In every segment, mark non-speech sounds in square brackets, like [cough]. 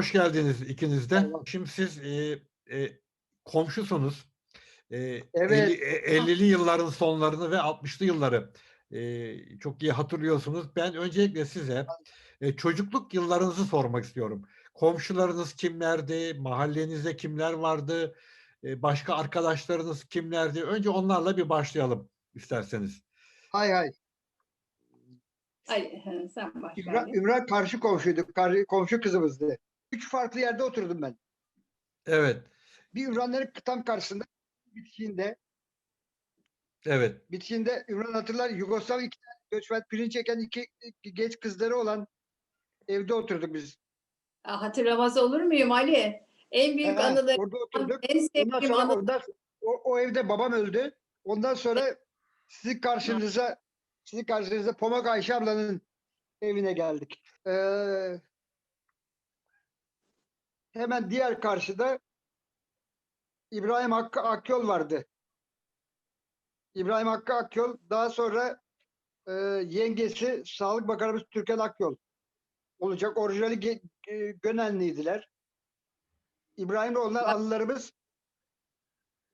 hoş geldiniz ikiniz de. Şimdi siz e, e, komşusunuz. E, Evet. 50 e, 50'li yılların sonlarını ve 60'lı yılları e, çok iyi hatırlıyorsunuz. Ben öncelikle size e, çocukluk yıllarınızı sormak istiyorum. Komşularınız kimlerdi? Mahallenizde kimler vardı? E, başka arkadaşlarınız kimlerdi? Önce onlarla bir başlayalım isterseniz. Hay hay. Ay, sen başla. Ümran. Ümran karşı komşuyduk. Kar- komşu kızımızdı. Üç farklı yerde oturdum ben. Evet, Bir Ümranların tam karşısında bitişiğinde, evet. bitişiğinde Ümran hatırlar Yugoslav iki tane göçmen pirinç çeken iki, iki genç kızları olan evde oturduk biz. Aa, Hatırlamaz olur muyum Ali? En büyük He, anılarım, orada oturduk. en Ondan sevdiğim sonra anı. ondan, o, o evde babam öldü. Ondan sonra sizin karşınıza sizin karşınıza Pomak Ayşe ablanın evine geldik. Ee, hemen diğer karşıda İbrahim Hakkı Akyol vardı. İbrahim Hakkı Akyol daha sonra e, yengesi Sağlık Bakanımız Türkan Akyol olacak. Orijinali e, Gönenliydiler. İbrahim'le onlar anılarımız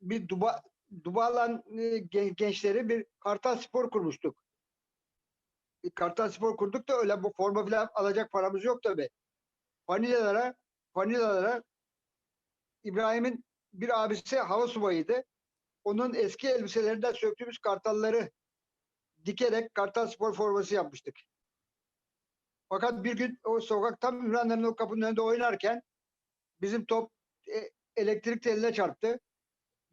bir Duba, Dubalan e, gen- gençleri bir Kartal Spor kurmuştuk. Bir Kartal Spor kurduk da öyle bu forma falan alacak paramız yok tabi. Vanilalara, vanilalara İbrahim'in bir abisi hava subayıydı. Onun eski elbiselerinden söktüğümüz kartalları dikerek Kartal Spor forması yapmıştık. Fakat bir gün o sokak tam Ümranların o kapının önünde oynarken bizim top e, elektrik teline çarptı.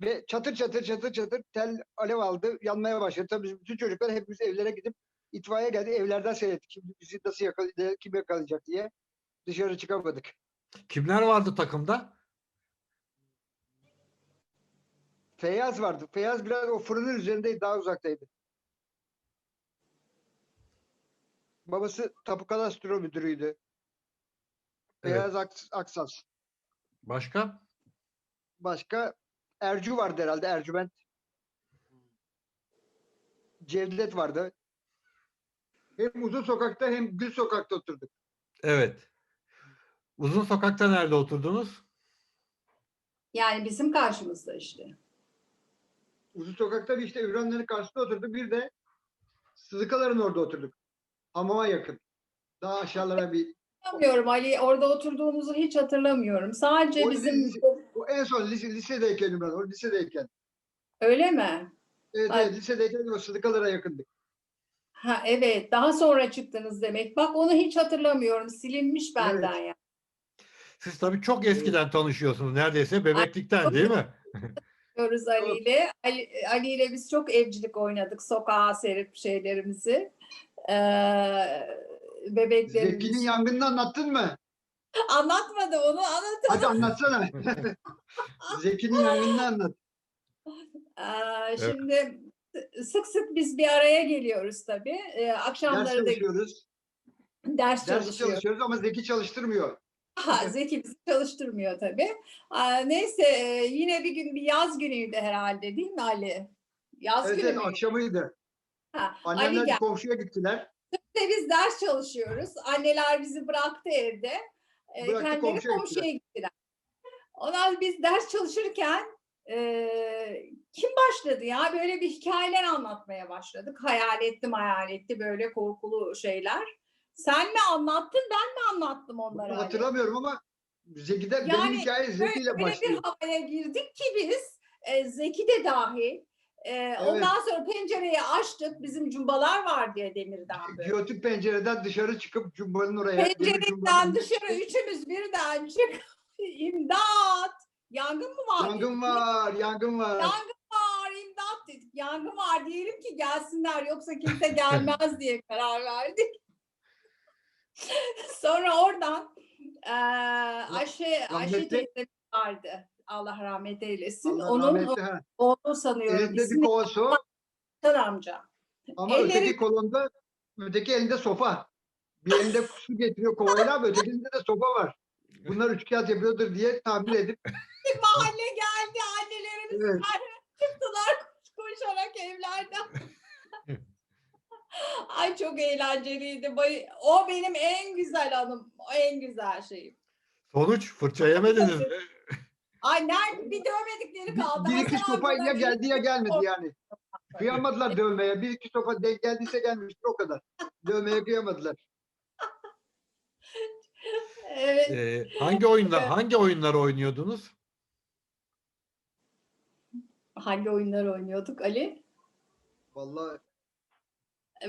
Ve çatır çatır çatır çatır tel alev aldı. Yanmaya başladı. Tabii biz bütün çocuklar hepimiz evlere gidip itfaiye geldi. Evlerden seyrettik. Şimdi bizi nasıl yakalayacak, kim yakalayacak diye dışarı çıkamadık. Kimler vardı takımda? Feyyaz vardı. Feyyaz biraz o fırının üzerindeydi. Daha uzaktaydı. Babası Tapu Kadastro Müdürü'ydü. Feyyaz Aks- Aksas. Başka? Başka Ercü vardı herhalde. Ercüment. Cevdet vardı. Hem uzun sokakta hem gül sokakta oturduk. Evet. Uzun sokakta nerede oturdunuz? Yani bizim karşımızda işte. Uzun sokakta bir işte Ürünlerin karşısında oturduk. Bir de Sızıkaların orada oturduk. Hamama yakın. Daha aşağılara bir. Hatırlamıyorum Ali. Orada oturduğumuzu hiç hatırlamıyorum. Sadece O bizim lise- O en son lise, lisedeyken Ümran. O lisedeyken. öyle mi? Evet, Ay. evet lisedeyken o Sızıkalara yakındık. Ha evet. Daha sonra çıktınız demek. Bak onu hiç hatırlamıyorum. Silinmiş benden ya. Siz tabii çok eskiden tanışıyorsunuz. Neredeyse bebeklikten değil mi? Diyoruz Ali ile. Ali, Ali ile biz çok evcilik oynadık. Sokağa serip şeylerimizi. Ee, bebeklerimizi. Zeki'nin yangınını anlattın mı? Anlatmadı onu anlat. Hadi anlatsana. [laughs] Zeki'nin yangınını anlat. Ee, şimdi sık sık biz bir araya geliyoruz tabii. Ee, Ders akşamları da çalışıyoruz. ders Ders çalışıyoruz. çalışıyoruz ama Zeki çalıştırmıyor. Ha, Zeki bizi çalıştırmıyor tabii. Aa, neyse e, yine bir gün bir yaz günüydü herhalde değil mi Ali? Yaz Evet, günü evet mü? akşamıydı. Ha, Ali Annemler gel. komşuya gittiler. İşte biz ders çalışıyoruz. Anneler bizi bıraktı evde. Ee, Bıraktı, kendileri komşuya komşuya gittiler. Ondan sonra biz ders çalışırken e, kim başladı ya? Böyle bir hikayeler anlatmaya başladık. Hayal ettim hayal etti böyle korkulu şeyler. Sen mi anlattın ben mi anlattım onlara? Bunu hatırlamıyorum ama Zeki'den Yani benim hikaye Zeki ile Öyle bir başlıyor. havaya girdik ki biz e, Zeki de dahil. E, Ondan sonra pencereyi açtık. Bizim cumbalar var diye demirden böyle. Giyotin pencereden dışarı çıkıp cumbanın oraya. Pencereden cumbanın- dışarı üçümüz birden çık. [laughs] İmdat! Yangın mı var? Yangın var, yangın var. Yangın var, imdat dedik. Yangın var diyelim ki gelsinler yoksa kimse gelmez diye karar verdik. [laughs] Sonra oradan eee Ayşe, Ayşe rahmetli- teyze vardı. Allah rahmet eylesin. Allah Onun rahmetli, ha. oğlu sanıyorum. Elinde bir İsmi kova su Hasan amca. ama Elleri- öteki kolunda, öteki elinde sopa. Bir elinde su getiriyor kovayla ötekinde de sopa var. Bunlar üçkağıt yapıyordur diye tahmin edip mahalle geldi annelerimiz evet, çıktılar koş- koşarak evlerden. Ay çok eğlenceliydi. Bay- O benim en güzel anım, o en güzel şeyim. Sonuç fırça yemediniz mi? Ay nerede bir dövmedikleri kaldı. Bir iki Hasan sopa amca da ya geldi ya gelmedi yani. Kıyamadılar [laughs] dövmeye. Bir iki sopa denk geldiyse gelmiştir o kadar. Dövmeye kıyamadılar. Evet. Ee, hangi oyunlar hangi oyunlar oynuyordunuz? Hangi oyunlar oynuyorduk Ali? Vallahi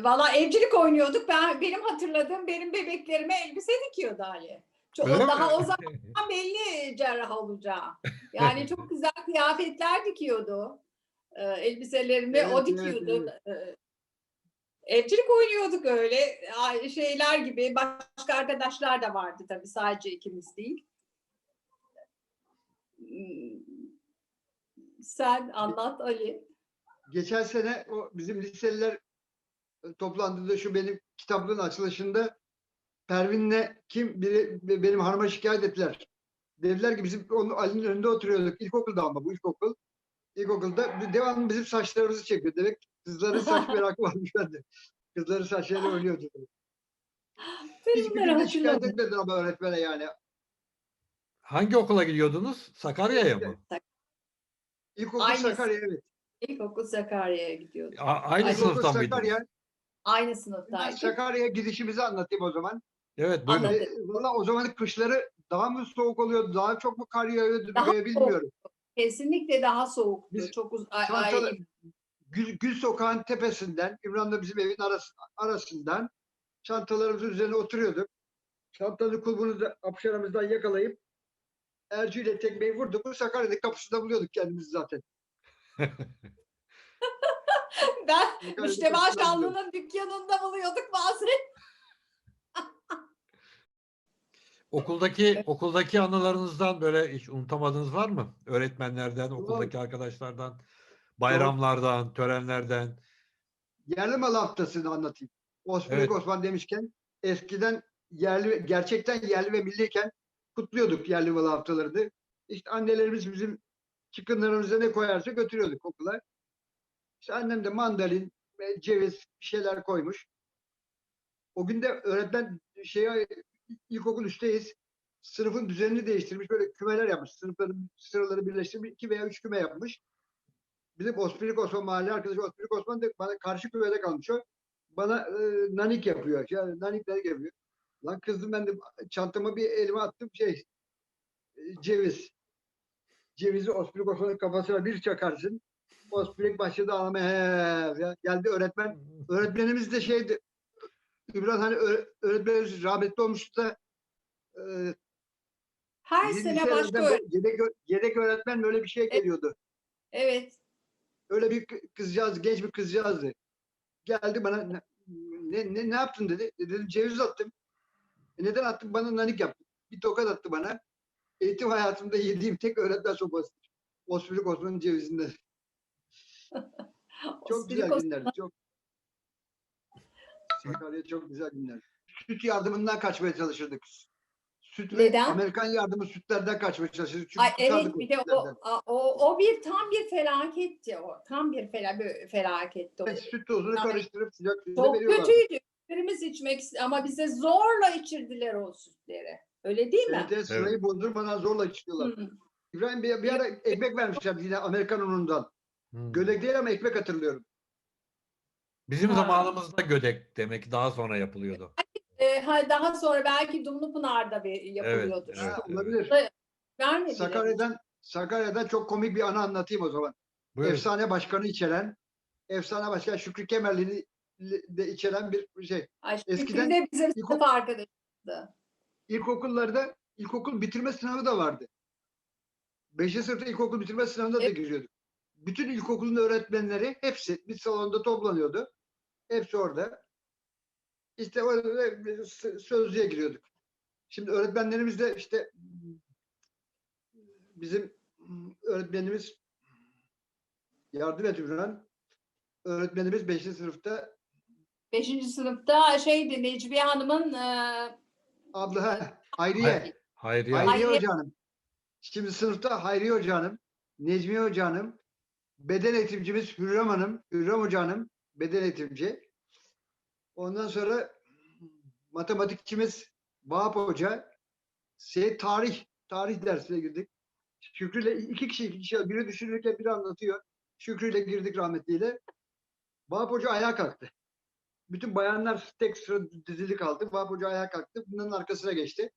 Valla evcilik oynuyorduk. Ben benim hatırladığım benim bebeklerime elbise dikiyordu Ali. Çok, Öyle daha mi? o zaman belli cerrah olacağı. Yani [laughs] çok güzel kıyafetler dikiyordu. Ee, elbiselerimi Evet, o evet, dikiyordu. Ee, evcilik oynuyorduk öyle şeyler gibi. Başka arkadaşlar da vardı tabii sadece ikimiz değil. Hmm, Sen anlat Ali. geçen sene o bizim liseliler e, toplandığında şu benim kitaplığın açılışında Pervin'le kim biri be- benim hanıma şikayet ettiler. Dediler ki bizim onun Ali'nin önünde oturuyorduk. İlkokulda ama bu ilkokul. İlkokulda devamlı bizim saçlarımızı çekiyor. Demek kızların saç merakı [laughs] varmış bende. Kızların saçlarıyla oynuyordu. Ben Hiçbir onları gün de şikayet etmediler ama öğretmene yani. Hangi okula gidiyordunuz? Sakarya'ya mı? İlkokul Aynısı. Sakarya evet. İlkokul Sakarya'ya gidiyorduk. A- aynı Ay, İlkokul sınıftan mıydınız? Sakarya. Aynı sınıftaydık. Sakarya'ya gidişimizi anlatayım o zaman. Evet buyurun. Anladım. E, Valla o zaman kışları daha mı soğuk oluyordu, daha çok mu kar yağıyordu Daha e, bilmiyorum. Kesinlikle daha soğuktu. Biz Çok uz- Çantalı, Gül, Gül Sokağı'nın tepesinden, İmran'la bizim evin arası, arasından çantalarımızın üzerine oturuyorduk. Çantanın kulbunu da apşaramızdan yakalayıp Ercü ile tekmeyi vurduk. mu Sakarya'da kapısında buluyorduk kendimizi zaten. [laughs] [laughs] ben Müşteba. Şanlı'nın dükkanında buluyorduk bazen. [laughs] Okuldaki okuldaki anılarınızdan böyle hiç unutamadığınız var mı? Öğretmenlerden, okuldaki arkadaşlardan, bayramlardan, törenlerden. Yerli mal haftasını anlatayım. Osman Evet. Osman demişken eskiden yerli gerçekten yerli ve milliyken kutluyorduk yerli mal haftalarını. İşte annelerimiz bizim çıkınlarımıza ne koyarsa götürüyorduk okula. İşte annem de mandalin ceviz bir şeyler koymuş. O gün de öğretmen şeye ilkokul üstteyiz. Sınıfın düzenini değiştirmiş. Böyle kümeler yapmış. Sınıfların sıraları birleştirmiş. iki veya üç küme yapmış. Bizim Ospirik Osman mahalle arkadaşı Ospirik Osman da bana karşı kümede kalmış o. Bana e, nanik yapıyor. Yani nanik nanik yapıyor. Lan kızdım ben de çantama bir elime attım şey e, ceviz. Cevizi Ospirik Osman'ın kafasına bir çakarsın. Ospirik başladı ağlamaya. He, ya geldi öğretmen. Öğretmenimiz de şeydi. İbrahim hani öğ- öğretmenimiz rahmetli olmuştu da e, Her sene başka öğretmen. yedek, yedek öğretmen böyle bir şey geliyordu. Evet. Öyle bir kı- kızcağız, genç bir kızcağızdı. Geldi bana ne, ne, ne, yaptın dedi. E Dedim ceviz attım. E neden attın? Bana nanik yaptı. Bir tokat attı bana. Eğitim hayatımda yediğim tek öğretmen sopası. Osmanlık Osman'ın cevizinde. [laughs] Çok güzel günlerdi. Çok. Sakarya çok güzel günler. Süt yardımından kaçmaya çalışırdık. Süt Neden? Amerikan yardımı sütlerden kaçmaya çalışırdık. Çünkü Ay evet bir de o, o o bir tam bir felaketti o. Tam bir fela, bir felaketti o. Ve süt tozunu karıştırıp sıcak suyla Çok veriyorlardı. kötüydü. Birimiz içmek ama bize zorla içirdiler o sütleri. Öyle değil mi? Evet, evet, sırayı bozdurmadan zorla içiyorlar. Hı. İbrahim Bey'e bir ara ekmek vermişler yine Amerikan unundan. Hmm. Gödek değil ama ekmek hatırlıyorum. Bizim Ha. zamanımızda gödek demek daha sonra yapılıyordu. Ha, daha sonra belki Dumlupınar'da bir yapılıyordur. evet, Ha, evet. olabilir. Vermediler. Sakarya'dan Sakarya'dan çok komik bir anı anlatayım o zaman. Buyurun. Efsane başkanı içeren, efsane başkan Şükrü Kemerli'ni de içeren bir şey. Ay, eskiden de bizim ilk- sınıf arkadaşımdı. İlkokullarda ilkokul bitirme sınavı da vardı. Beşinci sınıfta ilkokul bitirme sınavına da Evet. Bütün ilkokulun öğretmenleri hepsi bir salonda toplanıyordu. Hepsi orada. İşte orada sözlüğe giriyorduk. Şimdi öğretmenlerimiz de işte bizim öğretmenimiz yardım et Ümran. Öğretmenimiz 5. sınıfta Beşinci sınıfta şeydi Necmiye Hanım'ın e, abla ha, Hayriye. Hayriye. Hayriye Hayriye. Hoca Hanım. Şimdi sınıfta Hayriye Hoca Hanım, Necmiye Hoca Hanım, beden eğitimcimiz Hürrem Hanım, Hürrem Hoca Hanım, beden eğitimci. Ondan sonra matematikçimiz Vahap Hoca, şey, tarih tarih dersine girdik. Şükrü ile iki kişi iki kişi biri düşünürken biri anlatıyor. Şükrü ile girdik rahmetliyle. Vahap Hoca ayağa kalktı. Bütün bayanlar tek sıra dizili kaldı. Vahap Hoca ayağa kalktı. Bunların arkasına geçti.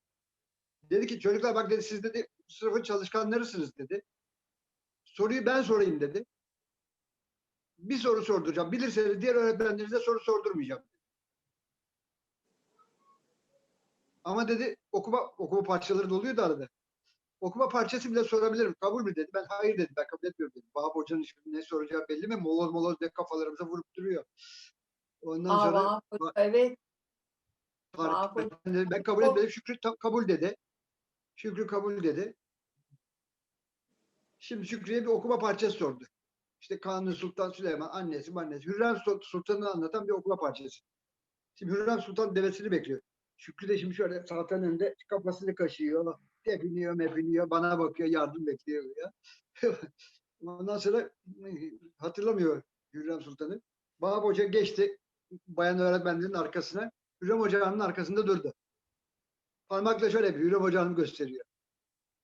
Dedi ki çocuklar bak dedi siz dedi sınıfın çalışkanlarısınız dedi. Soruyu ben sorayım dedi. Bir soru sorduracağım. Bilirseniz diğer öğretmenlerinize soru sordurmayacağım. Ama dedi okuma okuma parçaları da oluyor da arada. Okuma parçası bile sorabilirim. Kabul mü dedi. Ben hayır dedim. Ben kabul etmiyorum dedim. Vahap Hoca'nın şimdi ne soracağı belli mi? Moloz moloz diye kafalarımıza vurup duruyor. Ondan Aa, sonra Vahap Hoca, evet. Vahap Hoca- ben, de- ben kabul etmedim. Şükrü kabul dedi. Şükrü kabul dedi. Şimdi Şükrü'ye bir okuma parçası sordu. İşte Kanuni Sultan Süleyman annesi annesi. Hürrem Sul- Sultan'ı anlatan bir okuma parçası. Şimdi Hürrem Sultan devesini bekliyor. Şükrü de şimdi şöyle tahtanın önünde kafasını kaşıyor. Tepiniyor mepiniyor. Bana bakıyor. Yardım bekliyor. Ya. [laughs] Ondan sonra hatırlamıyor Hürrem Sultan'ı. Vahap Hoca geçti bayan öğretmenlerin arkasına. Hürrem Hoca'nın arkasında durdu. Parmakla şöyle bir Hürrem Hoca'nı gösteriyor.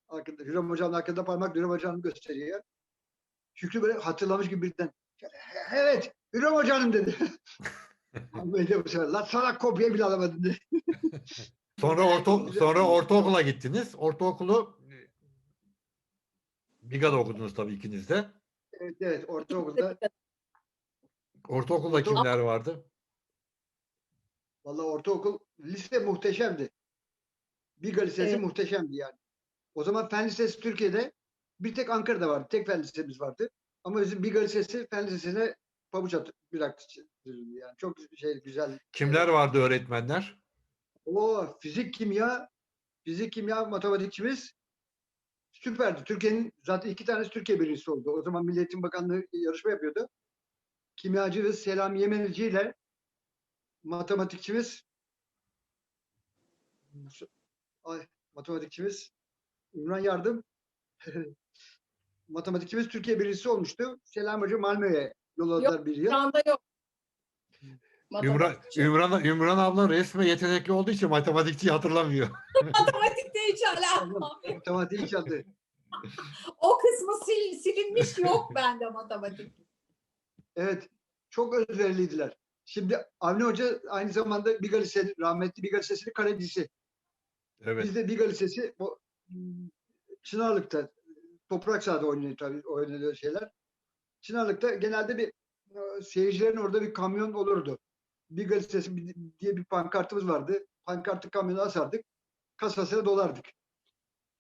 Arkada, Hürrem Hoca'nın arkasında parmak Hürrem Hoca'nı gösteriyor. Şükrü böyle hatırlamış gibi birden. Evet Hürrem Hoca'nın dedi. [laughs] De bu sefer lan sana kopya bile alamadın dedi. [laughs] Sonra orta sonra ortaokula gittiniz. Ortaokulu e, Biga'da okudunuz tabii ikiniz de. Evet evet ortaokulda. Ortaokulda Orta- kimler vardı? Vallahi ortaokul lise muhteşemdi. Biga Lisesi Evet. muhteşemdi yani. O zaman Fen Lisesi Türkiye'de bir tek Ankara'da vardı. Tek Fen Lisemiz vardı. Ama bizim Biga Lisesi Fen Lisesi'ne pabuç attı, bıraktı. Yani çok şey güzel. Kimler vardı öğretmenler? O fizik, kimya, fizik, kimya, matematikçimiz süperdi. Türkiye'nin zaten iki tanesi Türkiye birincisi oldu. O zaman Milli Eğitim Bakanlığı yarışma yapıyordu. Kimyacımız Selam Yemenici ile matematikçimiz ay, matematikçimiz Ümran Yardım [laughs] matematikçimiz Türkiye birincisi olmuştu. Selam Hoca Malmö'ye yolladılar bir yıl. Şu anda yok. Ümran, Matematikçi. Ümran, Ümran abla resme yetenekli olduğu için matematikçiyi hatırlamıyor. [laughs] Matematikte hiç alakam. Matematik çaldı. O kısmı sil, silinmiş yok bende matematik. Evet. Çok özveriliydiler. Şimdi Avni Hoca aynı zamanda Biga Lisesi, rahmetli Biga Lisesi'nin kalecisi. Evet. Bizde Biga Lisesi bu, Çınarlık'ta toprak sahada oynuyor tabii oynanıyor şeyler. Çınarlık'ta genelde bir e, seyircilerin orada bir kamyon olurdu. Biga Lisesi bi- diye bir pankartımız vardı. Pankartı kamyona asardık. Kasasına dolardık.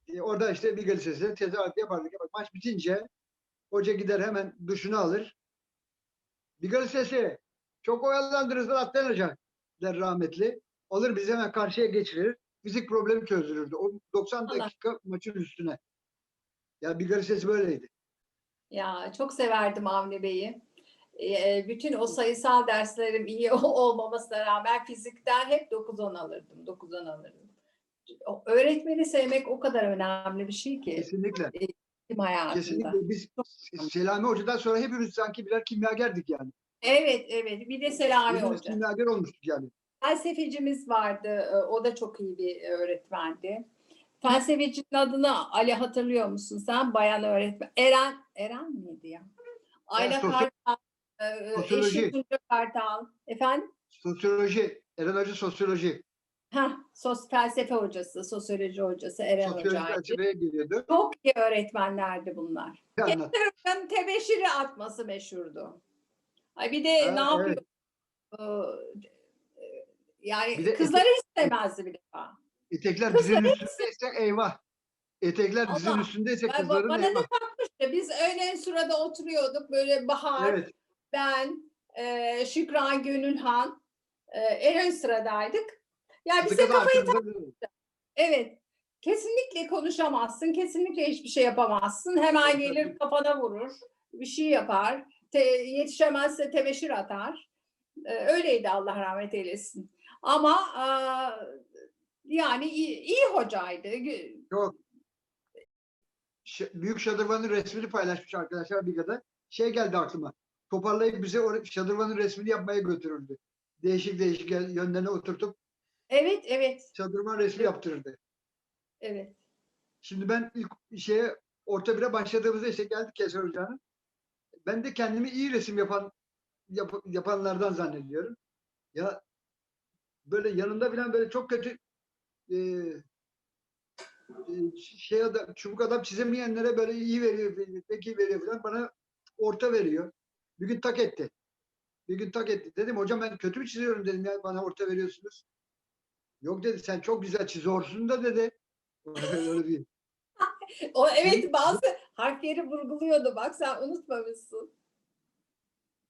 E, orada işte Biga Lisesi'ne tezahürat yapardık. Maç bitince hoca gider hemen duşunu alır. Biga Lisesi çok oyalandınız lan Atlan Hoca der rahmetli. Alır bizi hemen karşıya geçirir. Fizik problemi çözülürdü. O 90 Allah. dakika maçın üstüne. Ya Biga Lisesi böyleydi. Ya çok severdim Avni Bey'i. Ee, bütün o sayısal derslerim iyi [laughs] olmamasına rağmen fizikten hep 9-10 alırdım. 9-10 alırdım. Öğretmeni sevmek o kadar önemli bir şey ki Kesinlikle. eğitim hayatında. Kesinlikle. Biz Selami Hoca'dan sonra hepimiz sanki birer kimyagerdik yani. Evet, evet. Bir de Selami Hepimiz Hoca. kimyager olmuştuk yani. Felsefecimiz vardı. e, O da çok iyi bir öğretmendi. Felsefecinin adını Ali hatırlıyor musun sen? Bayan öğretmen. Eren, Eren miydi ya? Ayla Kartal. e, sosyoloji. Eşi Tunca Kartal. Efendim? Sosyoloji. Eren Hoca sosyoloji. Heh, sos, felsefe hocası, sosyoloji hocası Eren geliyordu. Çok iyi öğretmenlerdi bunlar. Hocam tebeşiri atması meşhurdu. Ay bir de Ha, ne yapıyor? evet. Ee, Yani Bir de kızları istemezdi bir defa. Etekler dizinin üstündeyse eyvah. Etekler dizinin Allah. üstündeyse Ay, kızların bana ne eyvah. takmıştı? Biz öğlen sırada oturuyorduk böyle Bahar, Evet. ben, e, Şükran Gönülhan, e, en ön sıradaydık. Ya bize kafayı arkamızda- Evet. Kesinlikle konuşamazsın. Kesinlikle hiçbir şey yapamazsın. Hemen Tabii, gelir kafana vurur. Bir şey yapar. Te- yetişemezse tebeşir atar. Ee, öyleydi Allah rahmet eylesin. Ama aa, yani iyi, iyi hocaydı. Çok. Büyük Şadırvan'ın resmini paylaşmış arkadaşlar Biga'da. Şey geldi aklıma. Toparlayıp bize Şadırvan'ın resmini yapmaya götürürdü. Değişik değişik yönlerine oturtup Evet, evet. Şadırvan resmi yaptırırdı. Evet. Şimdi ben ilk şeye orta bire başladığımızda işte geldik Keser Hoca'nın. Ben de kendimi iyi resim yapan yap- yapanlardan zannediyorum. Ya böyle yanında falan böyle çok kötü e, e, şey adam, çubuk adam çizemeyenlere böyle iyi veriyor, pek iyi veriyor falan. Bana orta veriyor. Bir gün tak etti. Bir gün tak etti. Dedim hocam ben kötü mü çiziyorum dedim ya bana orta veriyorsunuz. Yok dedi sen çok güzel çiziyorsun da dedi. [laughs] Öyle bir [laughs] O evet bazı harfleri vurguluyordu. Bak sen unutmamışsın.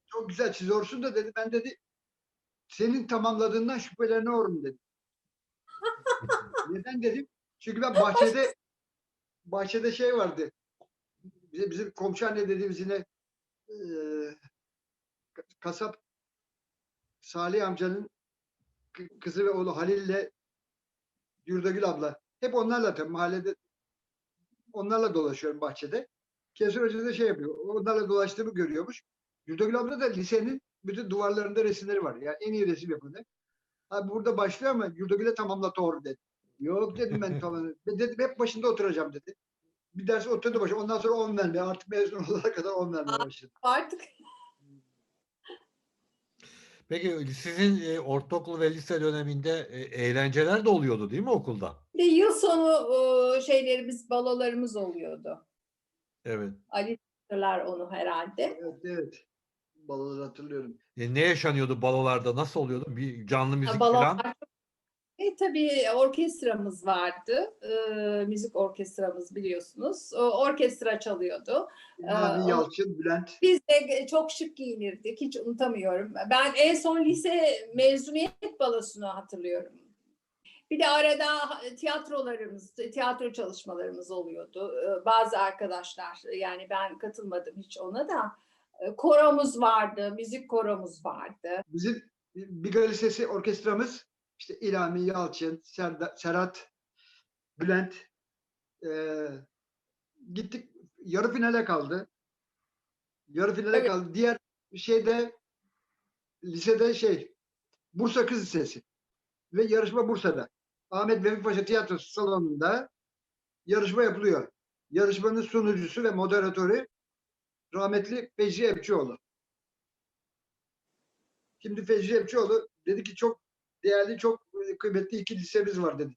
çok güzel çiziyorsun da dedi. Ben dedi senin tamamladığından şüpheleniyorum dedi. Neden dedim? Çünkü ben bahçede bahçede şey vardı. Bize, bizim komşu anne dediğimiz yine eee, kasap Salih amcanın kı- kızı ve oğlu Halil'le Yurdagül abla. Hep onlarla tabii mahallede onlarla dolaşıyorum bahçede. Kesir Hoca da şey yapıyor. Onlarla dolaştığımı görüyormuş. Yurdagül abla da lisenin bütün duvarlarında resimleri var. Yani en iyi resim yapanı. Abi burada başlıyor ama Yurdagül'e tamamla doğru dedi. Yok dedim ben tamam. Ben dedim hep başında oturacağım dedi. Bir ders oturdu başa. Ondan sonra 10 vermeye artık mezun olana kadar 10 vermeye başladı. Artık Peki sizin e, ortaokul ve lise döneminde e, eğlenceler de oluyordu değil mi okulda? bir yıl sonu e, şeylerimiz, balolarımız oluyordu. Evet. Ali hatırlar onu herhalde. Evet evet. Baloları hatırlıyorum. E, ne yaşanıyordu balolarda? Nasıl oluyordu? Bir canlı müzik Balolar falan? E, tabii orkestramız vardı. E, müzik orkestramız biliyorsunuz. O, orkestra çalıyordu. Yani o- Yalçın, Bülent. Biz de çok şık giyinirdik. Hiç unutamıyorum. Ben en son lise mezuniyet balosunu hatırlıyorum. Bir de arada tiyatrolarımız, tiyatro çalışmalarımız oluyordu. Ee, Bazı arkadaşlar, yani ben katılmadım hiç ona da. e, Koromuz vardı, müzik koromuz vardı. Bizim Biga Lisesi orkestramız işte İlhami, Yalçın, Serda, Serhat, Bülent eee, gittik yarı finale kaldı. Yarı finale Evet. kaldı. Diğer şeyde lisede şey Bursa Kız Lisesi ve yarışma Bursa'da. Ahmet Vefik Paşa Tiyatrosu salonunda yarışma yapılıyor. Yarışmanın sunucusu ve moderatörü rahmetli Fecri Epçioğlu. Şimdi Fecri Epçioğlu dedi ki çok değerli, çok e, kıymetli iki lisemiz var dedi.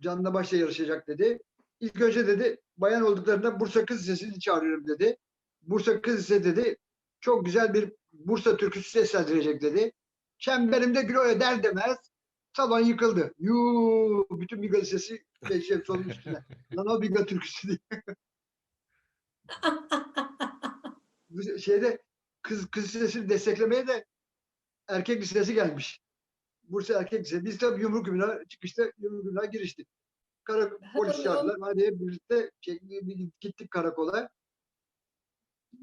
Canla başla yarışacak dedi. İlk önce dedi bayan olduklarında Bursa Kız Lisesi'ni çağırıyorum dedi. Bursa Kız Lisesi dedi çok güzel bir Bursa türküsü seslendirecek dedi. Çemberimde gül eder demez salon yıkıldı. Yuu, bütün Biga Lisesi Fecri Epçioğlu'nun üstüne. [laughs] Lan o Biga türküsü. [laughs] Bu şeyde kız kız lisesini desteklemeye de erkek lisesi gelmiş. Bursa erkek lisesi. Biz tabii yumruk yumruğa çıkışta yumruk yumruğa giriştik. Kara, polis çağırdılar. Hadi hep birlikte şey, bir gittik karakola.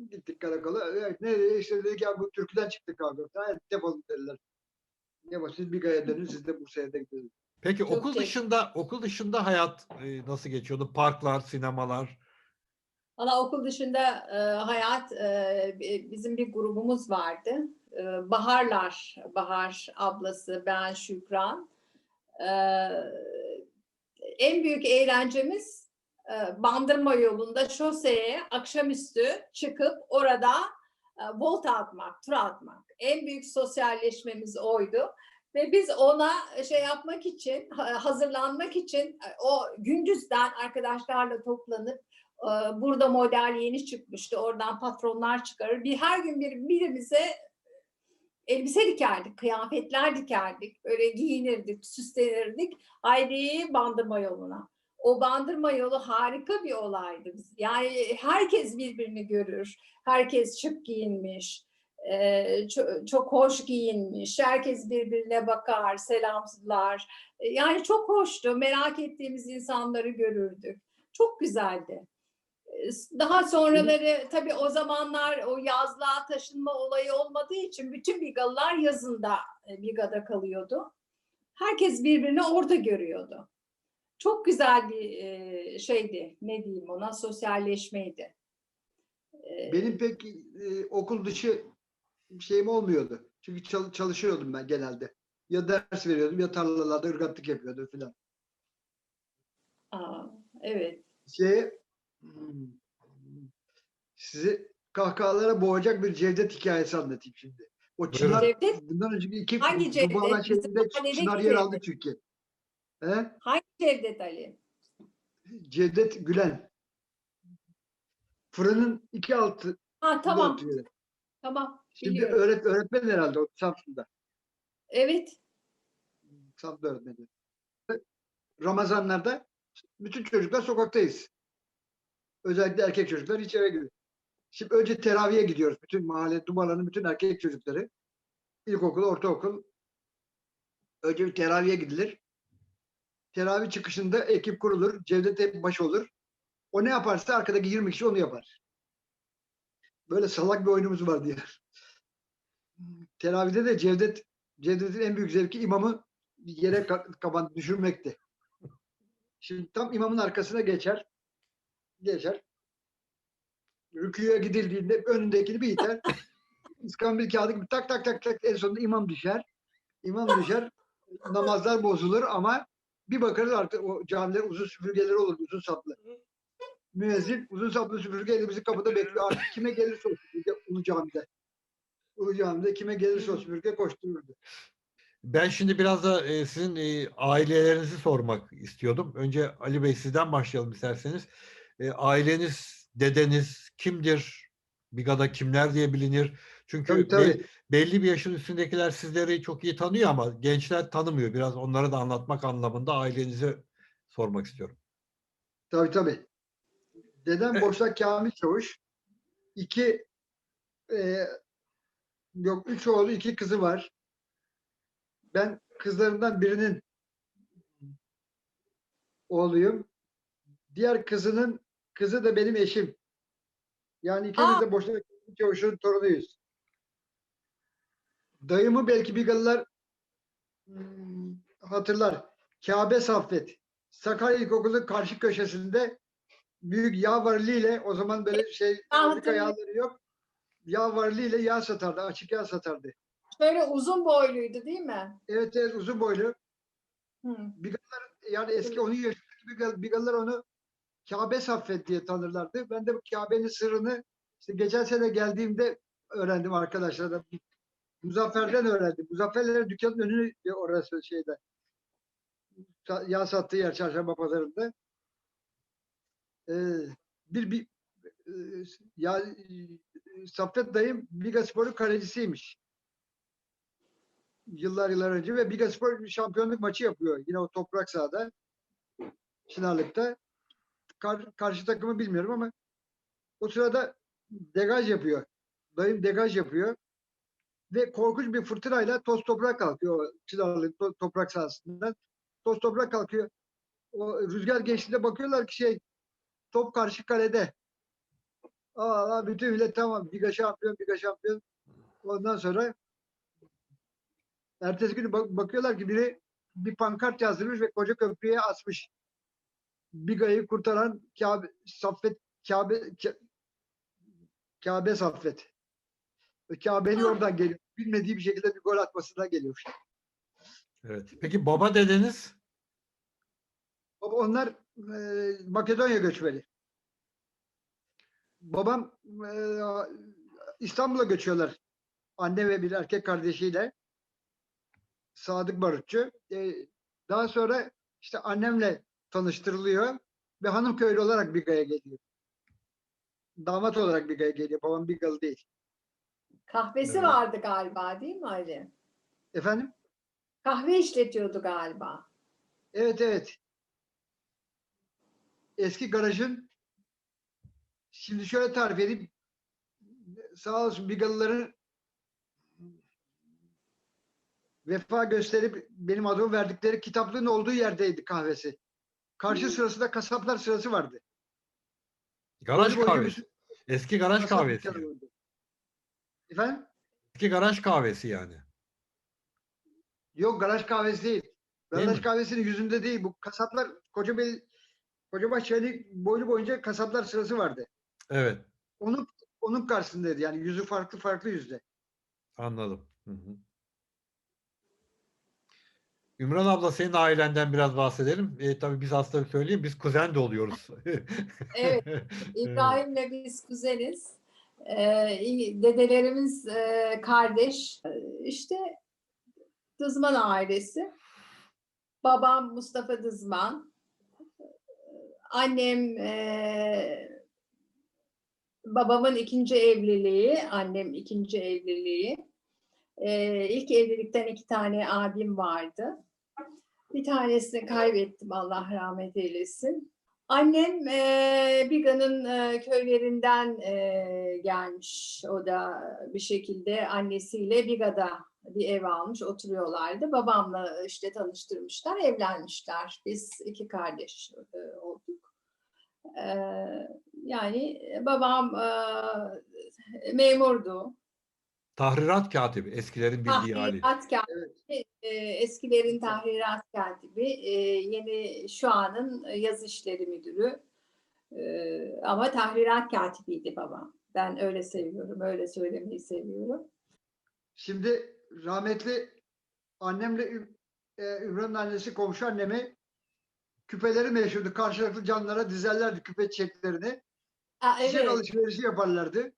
Gittik karakola. Evet, ne işte dedik ya bu türküden çıktık abi. Hayır defolun dediler. Ne var siz bir gaya dönün siz de Bursa'ya da gidin. Peki Çok okul keyifli. dışında okul dışında hayat e, nasıl geçiyordu? Parklar, sinemalar. Valla okul dışında e, hayat, e, bi- bizim bir grubumuz vardı. E, Baharlar, Bahar ablası, ben Şükran. E, en büyük eğlencemiz e, Bandırma yolunda şoseye akşamüstü çıkıp orada e, volta atmak, tur atmak. En büyük sosyalleşmemiz oydu. Ve biz ona şey yapmak için, ha- hazırlanmak için e, o gündüzden arkadaşlarla toplanıp e, burada model yeni çıkmıştı. Oradan patronlar çıkarır. Bir her gün bir birimize elbise dikerdik, kıyafetler dikerdik. Böyle giyinirdik, süslenirdik. Haydi bandırma yoluna. O bandırma yolu harika bir olaydı. Yani herkes birbirini görür. Herkes şık giyinmiş. çok, hoş giyinmiş. Herkes birbirine bakar, selamlar. Yani çok hoştu. Merak ettiğimiz insanları görürdük. Çok güzeldi. Daha sonraları tabii o zamanlar o yazlığa taşınma olayı olmadığı için bütün Bigalılar yazında e, Biga'da kalıyordu. Herkes birbirini orada görüyordu. Çok güzel bir e, şeydi, ne diyeyim ona, sosyalleşmeydi. E, Benim pek e, okul dışı şeyim olmuyordu. Çünkü çal- çalışıyordum ben genelde. Ya ders veriyordum ya tarlalarda ırgatlık yapıyordum filan. Aa, evet. Şey, sizi kahkahalara boğacak bir Cevdet hikayesi anlatayım şimdi. O Çınar, Cevdet? bundan önceki iki Hangi Cevdet? Dubağla Bizim şehrinde mahallede Çınar yer aldı Cevdet. çünkü. He? Hangi Cevdet Ali? Cevdet Gülen. Fırının iki altı Ha tamam. oturuyor. Tamam. Şimdi Biliyorum. öğret, öğretmen herhalde o Samsun'da. Evet. Samsun'da öğretmeni. Ramazanlarda bütün çocuklar sokaktayız. Özellikle erkek çocuklar hiç eve giriyor. Şimdi önce teraviye gidiyoruz. Bütün mahalle, Dumalan'ın bütün erkek çocukları. İlkokul, ortaokul. Önce bir teraviye gidilir. Teravih çıkışında ekip kurulur. Cevdet hep baş olur. O ne yaparsa arkadaki 20 kişi onu yapar. Böyle salak bir oyunumuz var diye. Teravide de Cevdet Cevdet'in en büyük zevki imamı yere ka- kaban düşürmekti. Şimdi tam imamın arkasına geçer. Geçer. Rüküye gidildiğinde önündekini bir iter. [laughs] İskambil kağıdı gibi tak tak tak tak en sonunda imam düşer. İmam düşer. [laughs] Namazlar bozulur ama bir bakarız artık o camiler uzun süpürgeleri olur uzun saplı. Müezzin uzun saplı süpürgeyle bizi kapıda bekliyor. Artık kime gelirse o süpürge Ulu Cami'de. Ulu Cami'de kime gelirse o süpürge koştururdu. Ben şimdi biraz da e, sizin e, ailelerinizi sormak istiyordum. Önce Ali Bey sizden başlayalım isterseniz. E, aileniz, dedeniz kimdir? Biga'da kimler diye bilinir? Çünkü Tabii, tabii. be- belli bir yaşın üstündekiler sizleri çok iyi tanıyor ama gençler tanımıyor. Biraz onları da anlatmak anlamında ailenize sormak istiyorum. Tabii tabii. Dedem Evet. Boşnak Kamil Çavuş. İki e, yok üç oğlu iki kızı var. Ben kızlarından birinin oğluyum. Diğer kızının kızı da benim eşim. Yani ikimiz Aa! de Kamil Çavuş'un torunuyuz. Dayımı belki Bigalılar hmm, hatırlar. Kabe Saffet. Sakarya İlkokulu karşı köşesinde büyük yağ variliyle o zaman böyle şey fabrika yağları yok. Yağ variliyle yağ satardı. Açık yağ satardı. Şöyle uzun boyluydu değil mi? Evet evet uzun boylu. Hı. Yani eski yaşındaki Bigal- Bigalılar onu Kabe Saffet diye tanırlardı. Ben de bu Kabe'nin sırrını işte geçen sene geldiğimde öğrendim arkadaşlardan. Muzaffer'den öğrendim. Muzafferlerin dükkanın önünü orası şeyde. Yağ sattığı yer çarşamba pazarında. Ee, bir, bir e, ya e, Saffet dayım Bigaspor'un kalecisiymiş. Yıllar yıllar önce ve Bigaspor şampiyonluk maçı yapıyor. Yine o toprak sahada. Çınarlık'ta. Kar- karşı takımı bilmiyorum ama o sırada degaj yapıyor. Dayım degaj yapıyor. Ve korkunç bir fırtınayla toz toprak kalkıyor o Çınarlık to- toprak sahasından. Toz toprak kalkıyor. O rüzgar geçtiğinde bakıyorlar ki şey top karşı kalede. Aa, bütün millet tamam. Biga şampiyon, Biga şampiyon. Ondan sonra ertesi gün bak- bakıyorlar ki biri bir pankart yazdırmış ve koca köprüye asmış. Biga'yı kurtaran Kabe, Saffet, Kabe, Ka- Kabe Saffet. Kabe'nin oradan geliyor. Bilmediği bir şekilde bir gol atmasından geliyor. Evet. Peki baba dedeniz? Baba onlar e, Makedonya göçmeni. Babam e, İstanbul'a göçüyorlar. Anne ve bir erkek kardeşiyle. Sadık Barutçu. E, daha sonra işte annemle tanıştırılıyor ve hanım köylü olarak Biga'ya geliyor. Damat olarak Biga'ya geliyor. Babam Bigalı değil. Kahvesi Evet. vardı galiba değil mi Ali? Efendim? Kahve işletiyordu galiba. Evet evet. Eski garajın şimdi şöyle tarif edeyim. Sağ olsun Bigalıların vefa gösterip benim adımı verdikleri kitaplığın olduğu yerdeydi kahvesi. Karşı Hmm. sırası da kasaplar sırası vardı. Garaj kahvesi. Eski garaj kasap kahvesi. dükkanı vardı. Efendim? Eski garaj kahvesi yani. Yok garaj kahvesi değil. Değil Garaj mi? kahvesinin yüzünde değil. Bu kasaplar koca bir Kocabaş Çelik boylu boyunca kasaplar sırası vardı. Evet. Onun onun karşısındaydı. Yani yüzü farklı farklı yüzde. Anladım. Hı hı. Ümran abla senin ailenden biraz bahsedelim. E, tabii biz aslında söyleyeyim biz kuzen de oluyoruz. [laughs] Evet, [laughs] İbrahim'le biz kuzeniz. İyi- dedelerimiz e, kardeş. Ee, İşte Dızman ailesi. Babam Mustafa Dızman. Annem e, babamın ikinci evliliği, annem ikinci evliliği. Ee, ilk evlilikten iki tane abim vardı. Bir tanesini kaybettim Allah rahmet eylesin. Annem e, Biga'nın e, köylerinden e, gelmiş. O da bir şekilde annesiyle Biga'da bir ev almış, oturuyorlardı. Babamla işte tanıştırmışlar, evlenmişler. Biz iki kardeş e, olduk. E, yani babam e, memurdu. Tahrirat katibi eskilerin bildiği hali. Tahrirat katibi, e, eskilerin tahrirat katibi, e, yeni şu anın yaz işleri müdürü. E, ama tahrirat katibiydi babam. Ben öyle seviyorum, öyle söylemeyi seviyorum. Şimdi rahmetli annemle Ü- e, Ümran'ın annesi komşu annemi küpeleri meşhurdu. Karşılıklı canlara dizerlerdi küpe çiçeklerini. Aa, Çiçek evet, alışverişi yaparlardı.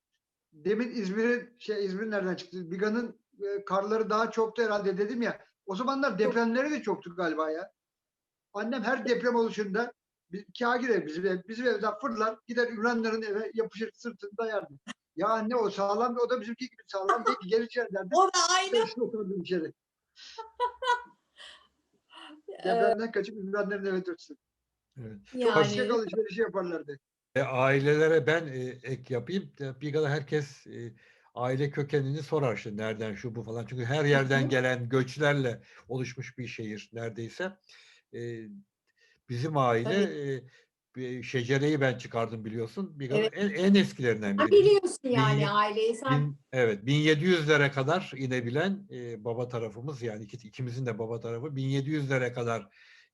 Demin İzmir'in şey İzmir nereden çıktı? Biga'nın e, karları daha çoktu herhalde dedim ya. O zamanlar depremleri de çoktu galiba ya. Annem her deprem oluşunda bir kâgir ev bizim ev, bizim evden fırlar gider Ümranların eve yapışır sırtını dayardı. Ya anne o sağlam o da bizimki gibi sağlam değil gel içeri derdi. o da aynı. Ben oturdum içeri. [laughs] Depremden kaçıp Ümranların eve dönsün. yani, Çiçek alışverişi yaparlardı. E, ailelere ben e, ek yapayım. Bir kadar herkes e, aile kökenini sorar işte nereden şu bu falan. Çünkü her yerden gelen göçlerle oluşmuş bir şehir neredeyse. E, bizim aile e, şecereyi ben çıkardım biliyorsun. Bir kadar Evet. en, en eskilerinden Ha, biri. biliyorsun yani Bin- aileyi sen. Bin, evet 1700'lere kadar inebilen e, baba tarafımız yani iki, ikimizin de baba tarafı 1700'lere kadar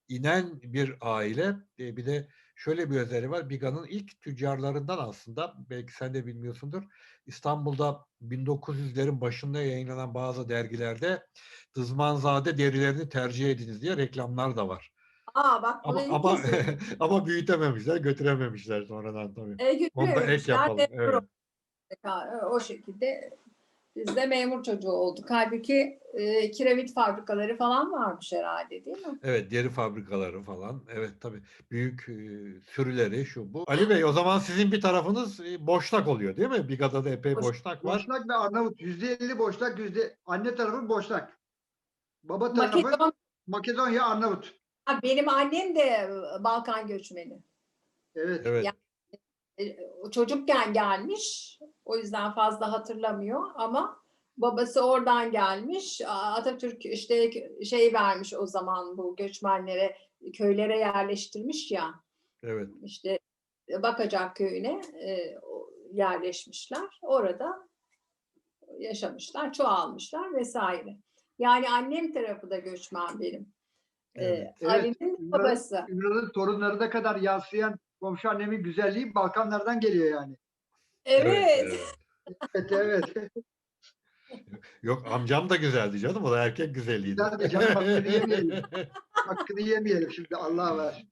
inen bir aile. E, bir de şöyle bir özelliği var. Biga'nın ilk tüccarlarından aslında belki sen de bilmiyorsundur. İstanbul'da 1900'lerin başında yayınlanan bazı dergilerde Dızmanzade derilerini tercih ediniz diye reklamlar da var. Aa bak Ama ama [laughs] ama büyütememişler, götürememişler sonradan tabii. E, Onu da ek yapalım. Evet. Ha, O şekilde biz de memur çocuğu olduk. Halbuki e, kiremit fabrikaları falan varmış herhalde değil mi? Evet, deri fabrikaları falan. Evet tabii büyük e, sürüleri şu bu. Ali Bey o zaman sizin bir tarafınız e, boşnak oluyor değil mi? Biga'da da epey Boş- boşnak var. Boşnak ve Arnavut. Yüzde elli Boşnak, yüzde anne tarafı Boşnak. Baba tarafı Makedon, Makedonya, Arnavut. Ha, benim annem de Balkan göçmeni. Evet. Evet. Ya- çocukken gelmiş. O yüzden fazla hatırlamıyor ama babası oradan gelmiş. Atatürk işte şey vermiş o zaman bu göçmenlere köylere yerleştirmiş ya. Evet. işte Bakacak köyüne e, yerleşmişler. Orada yaşamışlar, çoğalmışlar vesaire. Yani annem tarafı da göçmen benim. E, Evet. Evet, Ali'nin Ümran- babası. Ümran'ın torunlarına kadar yansıyan komşu annemin güzelliği Balkanlardan geliyor yani. Evet. Evet, evet. Yok amcam da güzeldi canım. O da erkek güzelliğiydi. Güzeldi canım, hakkını [laughs] yemeyelim. Hakkını yemeyelim şimdi Allah'a ver.